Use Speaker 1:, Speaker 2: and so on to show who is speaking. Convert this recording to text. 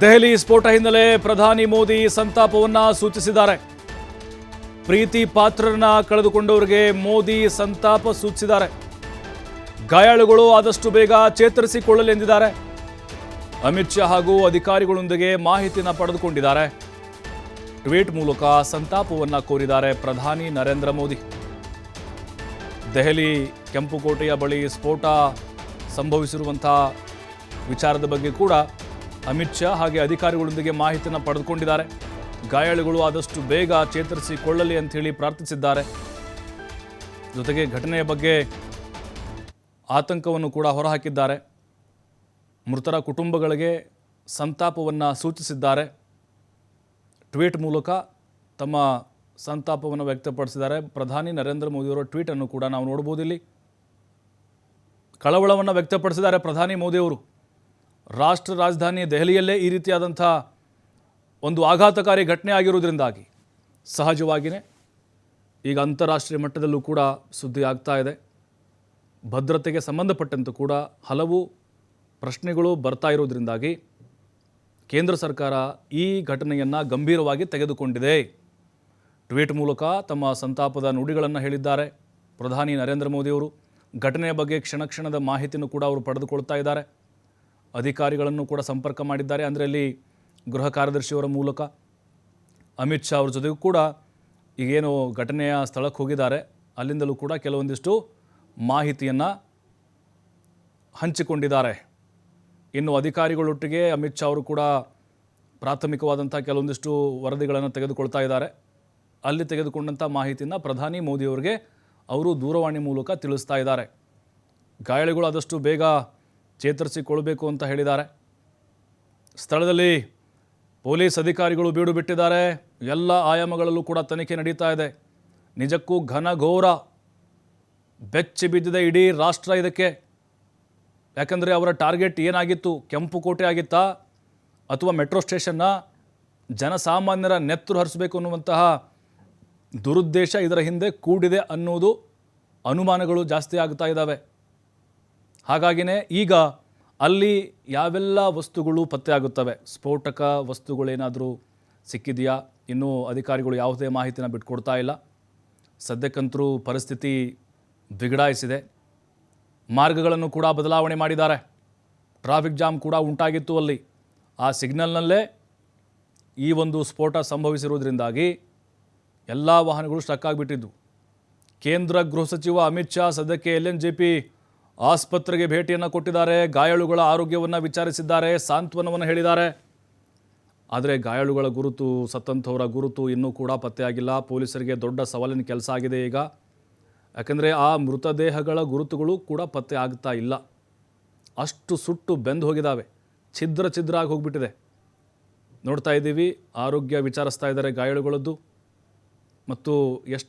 Speaker 1: ದೆಹಲಿ ಸ್ಫೋಟ ಹಿನ್ನೆಲೆ ಪ್ರಧಾನಿ ಮೋದಿ ಸಂತಾಪವನ್ನ ಸೂಚಿಸಿದ್ದಾರೆ. ಪ್ರೀತಿ ಪಾತ್ರರನ್ನ ಕಳೆದುಕೊಂಡವರಿಗೆ ಮೋದಿ ಸಂತಾಪ ಸೂಚಿಸಿದ್ದಾರೆ. ಗಾಯಾಳುಗಳು ಆದಷ್ಟು ಬೇಗ ಚೇತರಿಸಿಕೊಳ್ಳಲಿ ಎಂದಿದ್ದಾರೆ. ಅಮಿತ್ ಶಾ ಹಾಗೂ ಅಧಿಕಾರಿಗಳೊಂದಿಗೆ ಮಾಹಿತಿಯನ್ನು ಪಡೆದುಕೊಂಡಿದ್ದಾರೆ. ಟ್ವೀಟ್ ಮೂಲಕ ಸಂತಾಪವನ್ನ ಕೋರಿದ್ದಾರೆ ಪ್ರಧಾನಿ ನರೇಂದ್ರ ಮೋದಿ. ದೆಹಲಿ ಕೆಂಪುಕೋಟೆಯ ಬಳಿ ಸ್ಫೋಟ ಸಂಭವಿಸಿರುವಂಥ ವಿಚಾರದ ಬಗ್ಗೆ ಕೂಡ ಅಮಿತ್ ಶಾ ಹಾಗೆ ಅಧಿಕಾರಿಗಳೊಂದಿಗೆ ಮಾಹಿತಿಯನ್ನು ಪಡೆದುಕೊಂಡಿದ್ದಾರೆ. ಗಾಯಾಳುಗಳು ಆದಷ್ಟು ಬೇಗ ಚೇತರಿಸಿಕೊಳ್ಳಲಿ ಅಂಥೇಳಿ ಪ್ರಾರ್ಥಿಸಿದ್ದಾರೆ. ಜೊತೆಗೆ ಘಟನೆಯ ಬಗ್ಗೆ ಆತಂಕವನ್ನು ಕೂಡ ಹೊರಹಾಕಿದ್ದಾರೆ. ಮೃತರ ಕುಟುಂಬಗಳಿಗೆ ಸಂತಾಪವನ್ನು ಸೂಚಿಸಿದ್ದಾರೆ. ಟ್ವೀಟ್ ಮೂಲಕ ತಮ್ಮ ಸಂತಾಪವನ್ನು ವ್ಯಕ್ತಪಡಿಸಿದ್ದಾರೆ. ಪ್ರಧಾನಿ ನರೇಂದ್ರ ಮೋದಿಯವರ ಟ್ವೀಟನ್ನು ಕೂಡ ನಾವು ನೋಡ್ಬೋದಿಲ್ಲಿ ಕಳವಳವನ್ನು ವ್ಯಕ್ತಪಡಿಸಿದ್ದಾರೆ ಪ್ರಧಾನಿ ಮೋದಿಯವರು. ರಾಷ್ಟ್ರ ರಾಜಧಾನಿ ದೆಹಲಿಯಲ್ಲೇ ಈ ರೀತಿಯಾದಂಥ ಒಂದು ಆಘಾತಕಾರಿ ಘಟನೆ ಆಗಿರುವುದರಿಂದಾಗಿ ಸಹಜವಾಗಿಯೇ ಈಗ ಅಂತಾರಾಷ್ಟ್ರೀಯ ಮಟ್ಟದಲ್ಲೂ ಕೂಡ ಸುದ್ದಿ ಆಗ್ತಾ ಇದೆ. ಭದ್ರತೆಗೆ ಸಂಬಂಧಪಟ್ಟಂತೆ ಕೂಡ ಹಲವು ಪ್ರಶ್ನೆಗಳು ಬರ್ತಾ ಇರೋದರಿಂದಾಗಿ ಕೇಂದ್ರ ಸರ್ಕಾರ ಈ ಘಟನೆಯನ್ನು ಗಂಭೀರವಾಗಿ ತೆಗೆದುಕೊಂಡಿದೆ. ಟ್ವೀಟ್ ಮೂಲಕ ತಮ್ಮ ಸಂತಾಪದ ನುಡಿಗಳನ್ನು ಹೇಳಿದ್ದಾರೆ. ಪ್ರಧಾನಿ ನರೇಂದ್ರ ಮೋದಿಯವರು ಘಟನೆಯ ಬಗ್ಗೆ ಕ್ಷಣ ಕ್ಷಣದ ಮಾಹಿತಿಯನ್ನು ಕೂಡ ಅವರು ಪಡೆದುಕೊಳ್ತಾ ಇದ್ದಾರೆ. ಅಧಿಕಾರಿಗಳನ್ನು ಕೂಡ ಸಂಪರ್ಕ ಮಾಡಿದ್ದಾರೆ. ಅಂದರೆ ಅಲ್ಲಿ ಗೃಹ ಕಾರ್ಯದರ್ಶಿಯವರ ಮೂಲಕ ಅಮಿತ್ ಶಾ ಅವ್ರ ಜೊತೆಗೂ ಕೂಡ ಈಗೇನು ಘಟನೆಯ ಸ್ಥಳಕ್ಕೆ ಹೋಗಿದ್ದಾರೆ. ಅಲ್ಲಿಂದಲೂ ಕೂಡ ಕೆಲವೊಂದಿಷ್ಟು ಮಾಹಿತಿಯನ್ನು ಹಂಚಿಕೊಂಡಿದ್ದಾರೆ. ಇನ್ನು ಅಧಿಕಾರಿಗಳೊಟ್ಟಿಗೆ ಅಮಿತ್ ಶಾ ಅವರು ಕೂಡ ಪ್ರಾಥಮಿಕವಾದಂಥ ಕೆಲವೊಂದಿಷ್ಟು ವರದಿಗಳನ್ನು ತೆಗೆದುಕೊಳ್ತಾ ಇದ್ದಾರೆ. ಅಲ್ಲಿ ತೆಗೆದುಕೊಂಡಂಥ ಮಾಹಿತಿಯನ್ನು ಪ್ರಧಾನಿ ಮೋದಿಯವರಿಗೆ ಅವರು ದೂರವಾಣಿ ಮೂಲಕ ತಿಳಿಸ್ತಾ ಇದ್ದಾರೆ. ಗಾಯಾಳುಗಳು ಆದಷ್ಟು ಬೇಗ ಚೇತರಿಸಿಕೊಳ್ಬೇಕು ಅಂತ ಹೇಳಿದ್ದಾರೆ. ಸ್ಥಳದಲ್ಲಿ ಪೊಲೀಸ್ ಅಧಿಕಾರಿಗಳು ಬೀಡು ಬಿಟ್ಟಿದ್ದಾರೆ. ಎಲ್ಲ ಆಯಾಮಗಳಲ್ಲೂ ಕೂಡ ತನಿಖೆ ನಡೀತಾ ಇದೆ. ನಿಜಕ್ಕೂ ಘನಘೋರ ಬೆಚ್ಚಿ ಬಿದ್ದಿದೆ ಇಡೀ ರಾಷ್ಟ್ರ ಇದಕ್ಕೆ. ಯಾಕಂದರೆ ಅವರ ಟಾರ್ಗೆಟ್ ಏನಾಗಿತ್ತು? ಕೆಂಪು ಕೋಟೆ ಆಗಿತ್ತಾ? ಅಥವಾ ಮೆಟ್ರೋ ಸ್ಟೇಷನ್ನ ಜನಸಾಮಾನ್ಯರ ನೆತ್ತರು ಹರಿಸಬೇಕು ಅನ್ನುವಂತಹ ದುರುದ್ದೇಶ ಇದರ ಹಿಂದೆ ಕೂಡಿದೆ ಅನ್ನೋದು ಅನುಮಾನಗಳು ಜಾಸ್ತಿ ಆಗ್ತಾ ಇದ್ದಾವೆ. ಹಾಗಾಗಿನೇ ಈಗ ಅಲ್ಲಿ ಯಾವೆಲ್ಲ ವಸ್ತುಗಳು ಪತ್ತೆಯಾಗುತ್ತವೆ? ಸ್ಫೋಟಕ ವಸ್ತುಗಳೇನಾದರೂ ಸಿಕ್ಕಿದೆಯಾ? ಇನ್ನೂ ಅಧಿಕಾರಿಗಳು ಯಾವುದೇ ಮಾಹಿತಿನ ಬಿಟ್ಕೊಡ್ತಾ ಇಲ್ಲ. ಸದ್ಯಕ್ಕಂತರೂ ಪರಿಸ್ಥಿತಿ ಬಿಗಡಾಯಿಸಿದೆ ಮಾರ್ಗಗಳನ್ನು ಕೂಡ ಬದಲಾವಣೆ ಮಾಡಿದ್ದಾರೆ. ಟ್ರಾಫಿಕ್ ಜಾಮ್ ಕೂಡ ಉಂಟಾಗಿತ್ತು ಅಲ್ಲಿ. ಆ ಸಿಗ್ನಲ್ನಲ್ಲೇ ಈ ಒಂದು ಸ್ಫೋಟ ಸಂಭವಿಸಿರುವುದರಿಂದಾಗಿ ಎಲ್ಲ ವಾಹನಗಳು ಸ್ಟಕ್ ಆಗಿಬಿಟ್ಟಿದ್ದು ಕೇಂದ್ರ ಗೃಹ ಸಚಿವ ಅಮಿತ್ ಶಾ ಸದ್ಯಕ್ಕೆ ಎಲ್ ಎನ್ ಜೆ ಪಿ ಆಸ್ಪತ್ರೆಗೆ ಭೇಟಿಯನ್ನು ಕೊಟ್ಟಿದ್ದಾರೆ. ಗಾಯಾಳುಗಳ ಆರೋಗ್ಯವನ್ನು ವಿಚಾರಿಸಿದ್ದಾರೆ. ಸಾಂತ್ವನವನ್ನು ಹೇಳಿದ್ದಾರೆ. ಆದರೆ ಗಾಯಾಳುಗಳ ಗುರುತು, ಸತ್ತಂಥವರ ಗುರುತು ಇನ್ನೂ ಕೂಡ ಪತ್ತೆಯಾಗಿಲ್ಲ ಪೊಲೀಸರಿಗೆ ದೊಡ್ಡ ಸವಾಲಿನ ಕೆಲಸ ಆಗಿದೆ ಈಗ. ಯಾಕಂದರೆ ಆ ಮೃತದೇಹಗಳ ಗುರುತುಗಳು ಕೂಡ ಪತ್ತೆ ಆಗ್ತಾ ಇಲ್ಲ. ಅಷ್ಟು ಸುಟ್ಟು ಬೆಂದು ಹೋಗಿದ್ದಾವೆ ಛಿದ್ರ ಛಿದ್ರ ಆಗಿ ಹೋಗಿಬಿಟ್ಟಿದೆ. ನೋಡ್ತಾ ಇದ್ದೀವಿ. ಆರೋಗ್ಯ ವಿಚಾರಿಸ್ತಾ ಇದ್ದಾರೆ ಗಾಯಾಳುಗಳದ್ದು. ಮತ್ತು ಎಷ್ಟು